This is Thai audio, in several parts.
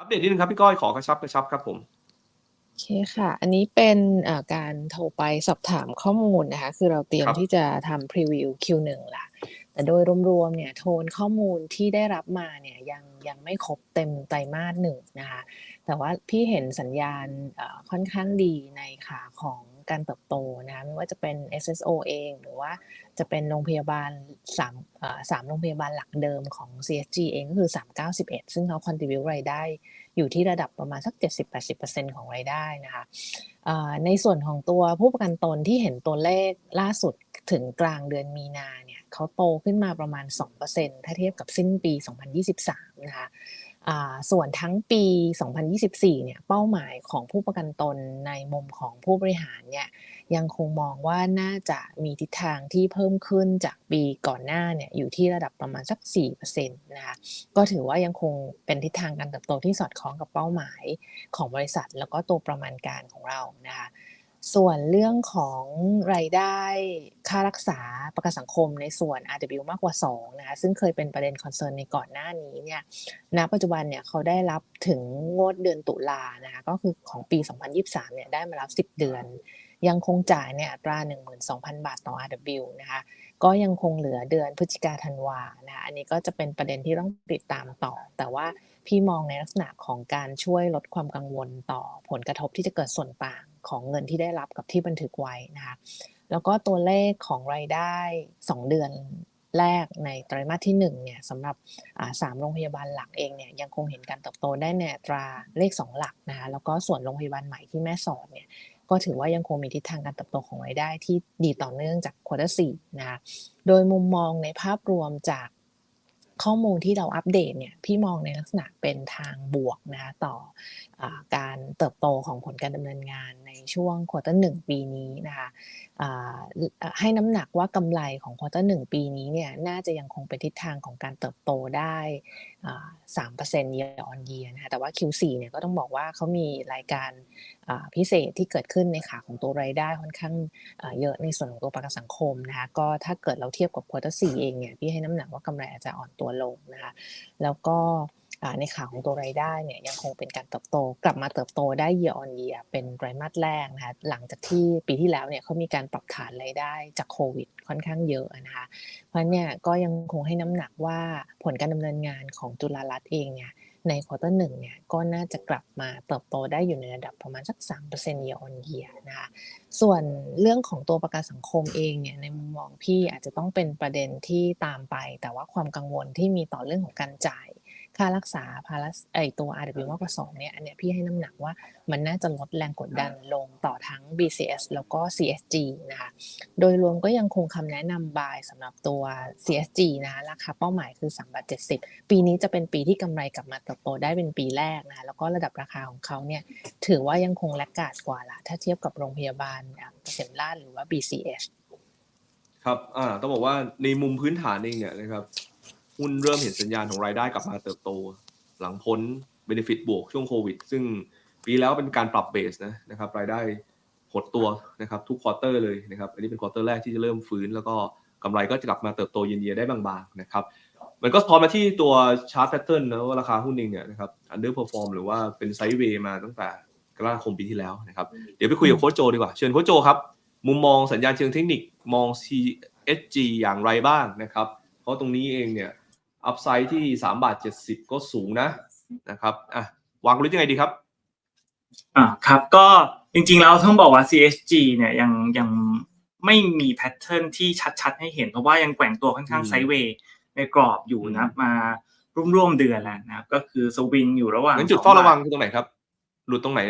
อัปเดตนิดนึงครับพี่ก้อยขอกระชับกระชับครับผมโอเคค่ะ อันนี้เป็นเอ่อการโทรไปสอบถามข้อมูลนะคะ คือเราเตรียมครับที่จะทำพรีวิว Q1 ละแต่โดยรวมๆเนี่ยโทนข้อมูลที่ได้รับมาเนี่ยยังยังไม่ครบเต็มไตรมาสหนึ่งนะคะ แต่ว่าพี่เห็นสัญญาณเอ่อค่อนข้างดีในขาของ การเติบโตนะคะไม่ว่าจะเป็น SSO เอง หรือว่าจะเป็นโรงพยาบาลสามสามโรงพยาบาลหลักเดิมของ CSG เองก็คือ 391 ซึ่งเขา contribute รายได้อยู่ที่ระดับประมาณสัก 70-80%ของรายได้นะคะในส่วนของตัวผู้ประกันตนที่เห็นตัวเลขล่าสุดถึงกลางเดือนมีนาเนี่ยเขาโตขึ้นมาประมาณ 2%ถ้าเทียบกับสิ้นปี 2023 นะคะอ่า ส่วนทั้งปี 2024 เนี่ย เป้าหมายของผู้ประกันตนในมุมของผู้บริหารเนี่ย ยังคงมองว่าน่าจะมีทิศทางที่เพิ่มขึ้นจากปีก่อนหน้าเนี่ย อยู่ที่ระดับประมาณสัก 4%นะคะ ก็ถือว่ายังคงเป็นทิศทางการเติบโตที่สอดคล้องกับเป้าหมายของบริษัท แล้วก็ตัวประมาณการของเรานะคะ ส่วนเรื่องของรายได้ค่ารักษาประกันสังคมในส่วน RW มากกว่า2นะคะซึ่งเคยเป็นประเด็นคอนเซิร์นในก่อนหน้านี้เนี่ยณปัจจุบันเนี่ยเขาได้รับถึงงวดเดือนตุลานะคะก็คือของปี 2023เนี่ยได้มาแล้ว10 เดือน ยังคงจ่ายในอัตรา 12,000 บาทต่อ RW นะคะก็ยังคงเหลือเดือนพฤศจิกาธันวานะคะอันนี้ก็จะเป็นประเด็นที่ต้องติดตามต่อ แต่ว่าพี่มองในลักษณะของการช่วยลดความกังวลต่อผลกระทบที่จะเกิดส่วนต่าง ของเงินที่ได้รับกับที่บันทึกไว้นะคะแล้วก็ตัวเลขของรายได้ 2 เดือนแรกในไตรมาสที่1เนี่ยสำหรับสามโรงพยาบาลหลักเองเนี่ยยังคงเห็นการเติบโตได้ในตราเลข 2 หลักนะคะแล้วก็ส่วนโรงพยาบาลใหม่ที่แม่สอดเนี่ยก็ถือว่ายังคงมีทิศทางการเติบโตของรายได้ที่ดีต่อเนื่องจากควอเตอร์สี่นะคะโดยมุมมองในภาพรวมจาก ข้อมูลที่เราอัปเดตเนี่ยพี่มองในลักษณะเป็นทางบวกนะคะต่ออการเติบโตของผลการดำเนินงานในช่วงควอเตอร์หนึ่งปีนี้นะคะให้น้ำหนักว่ากำไรของควอเตอร์หนึ่งปีนี้เนี่ยน่าจะยังคงเป็นทิศทางของการเติบโตได้สามเปอร์เซ็นต์ year on year นะคะแต่ว่า Q4 เนี่ยก็ต้องบอกว่าเขามีรายการพิเศษที่เกิดขึ้นในขาของตัวรายได้ค่อนข้างเยอะในส่วนของตัวประกันสังคมนะคะก็ถ้าเกิดเราเทียบกับควอเตอร์สี่เองเนี่ยพี่ให้น้ำหนักว่ากำไรอาจจะอ่อนตัวลงนะคะแล้วก็ในขาของตัวรายได้เนี่ยยังคงเป็นการเติบโต กลับมาเติบโตได้ year on year เป็นไตรมาสแรกนะคะหลังจากที่ปีที่แล้วเนี่ยเขามีการปรับฐานรายได้จากโควิดค่อนข้างเยอะนะคะเพราะเนี่ยก็ยังคงให้น้ำหนักว่าผลการดำเนินงานของจุฬารัตน์เองเนี่ย ในควอเตอร์หนึ่งเนี่ยก็น่าจะกลับมาเติบโตได้อยู่ในระดับประมาณสัก3% year on year นะคะส่วนเรื่องของตัวประกันสังคมเองเนี่ยในมุมมองพี่อาจจะต้องเป็นประเด็นที่ตามไป แต่ว่าความกังวลที่มีต่อเรื่องของการจ่าย ค่ารักษาภาระไอตัว RW มากกว่า2เนี่ยอันเนี้ยพี่ให้น้ำหนักว่ามันน่าจะลดแรงกดดันลงต่อทั้ง BCS แล้วก็ CSG นะคะ โดยรวมก็ยังคงคำแนะนำบายสำหรับตัว CSG นะคะราคาเป้าหมายคือ3บาท70 ปีนี้จะเป็นปีที่กำไรกลับมาเติบโตได้เป็นปีแรกนะคะแล้วก็ระดับราคาของเขาเนี่ยถือว่ายังคงแลกกาดกว่าละถ้าเทียบกับโรงพยาบาลอย่างเกษมราชหรือว่า BCS ครับ อ่า ต้องบอกว่าในมุมพื้นฐานเองเนี่ยนะครับ หุ้นเริ่มเห็นสัญญาณของรายได้กลับมาเติบโต หลังพ้นเบนฟิตบวกช่วงโควิด ซึ่งปีแล้วเป็นการปรับเบสนะนะครับรายได้หดตัวนะครับทุกควอเตอร์เลยนะครับอันนี้เป็นควอเตอร์แรกที่จะเริ่มฟื้น แล้วก็กำไรก็จะกลับมาเติบโตเย็นๆได้บางๆนะครับมันก็สะท้อนมาที่ตัวชาร์ตแพทเทิร์นนะว่าราคาหุ้นเองเนี่ยนะครับอันเดอร์เพอร์ฟอร์มหรือว่าเป็นไซด์เวย์มาตั้งแต่กรกฎาคมปีที่แล้วนะครับเดี๋ยวไปคุยกับโค้ชโจดีกว่า เชิญโค้ชโจครับ มุมมองสัญญาณเชิงเทคนิคมอง CSG อย่างไรบ้างนะครับ เพราะตรงนี้เองเนี่ย อัพไซด์ที่3บาท70ก็สูงนะนะครับอะวางกลยุทธ์ยังไงดีครับอ่าครับก็จริงๆแล้วต้องบอกว่า CSG เนี่ยยังยังไม่มีแพทเทิร์นที่ชัดๆ ให้เห็น เพราะว่ายังแกว่งตัวค่อนข้างอืมไซด์เวย์ในกรอบอยู่นะครับมาร่วมๆเดือนแล้วนะครับ ก็คือสวิงอยู่ระหว่างงั้นจุดเฝ้าระวังคือตรงไหนครับ หลุดตรงไหน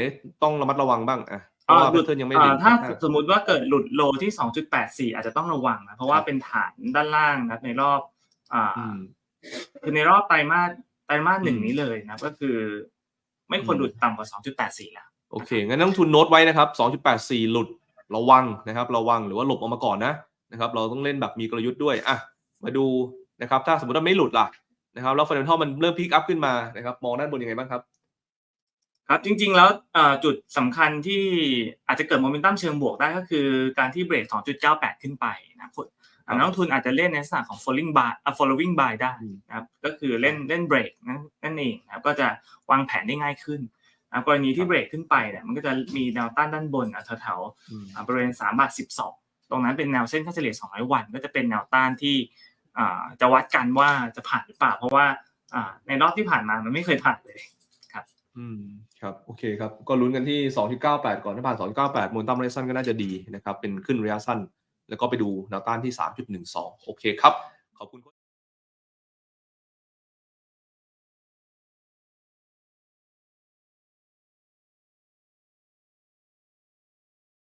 ต้องระมัดระวังบ้างอะเพราะว่าแพทเทิร์นยังไม่อ่าเด่นถ้าอะสมมุติว่าเกิดหลุดโลที่ 2.84 อาจจะต้องระวังนะเพราะว่าครับเป็นฐานด้านล่างนะครับในรอบอ่าอืม คือในรอบไตรมาสไตรมาสหนึ่งอืมนี้เลยนะก็คือ ไม่ควรอืมหลุดต่ำกว่า 2.84แล้วโอเค งั้นนักลงทุนโน้ตไว้นะครับ 2.84 หลุดระวังนะครับ ระวังหรือว่าหลบออกมาก่อนนะนะครับ เราต้องเล่นแบบมีกลยุทธ์ด้วยอะมาดูนะครับ ถ้าสมมติว่าไม่หลุดล่ะนะครับแล้วฟันเดนทัลมันเริ่มพิกอัพขึ้นมานะครับ มองด้านบนยังไงบ้างครับ ครับจริงๆ แล้วเอ่อจุดสำคัญที่อาจจะเกิดโมเมนตัมเชิงบวกได้ก็คือการที่เบรก 2.98 ขึ้นไปนะครับอ่านักลงทุนอาจจะเล่นในลักษณะของ following buy อะ following buy ได้อืมนะครับก็คือเล่นเล่นเบรกนะเล่นนั่นเองนะครับก็จะวางแผนได้ง่ายขึ้นนะครับกรณีที่เบรกขึ้นไปเนี่ยมันก็จะมีแนวต้านด้านบนอะแถวๆอืมอ่าบริเวณ3บาท12 ตรงนั้นเป็นแนวเส้นค่าเฉลี่ย 200 วัน ก็จะเป็นแนวต้านที่อ่าจะวัดกันว่าจะผ่านหรือเปล่า เพราะว่าอ่าในรอบที่ผ่านมามันไม่เคยผ่านเลย อืมครับ โอเคครับ ก็ลุ้นกันที่ 2.98 ก่อนถ้าผ่าน 2.98มูลต้านระยะสั้นก็น่าจะดีนะครับ เป็นขึ้นระยะสั้น แล้วก็ไปดูแนวต้านที่ 3.12 โอเคครับ ขอบคุณ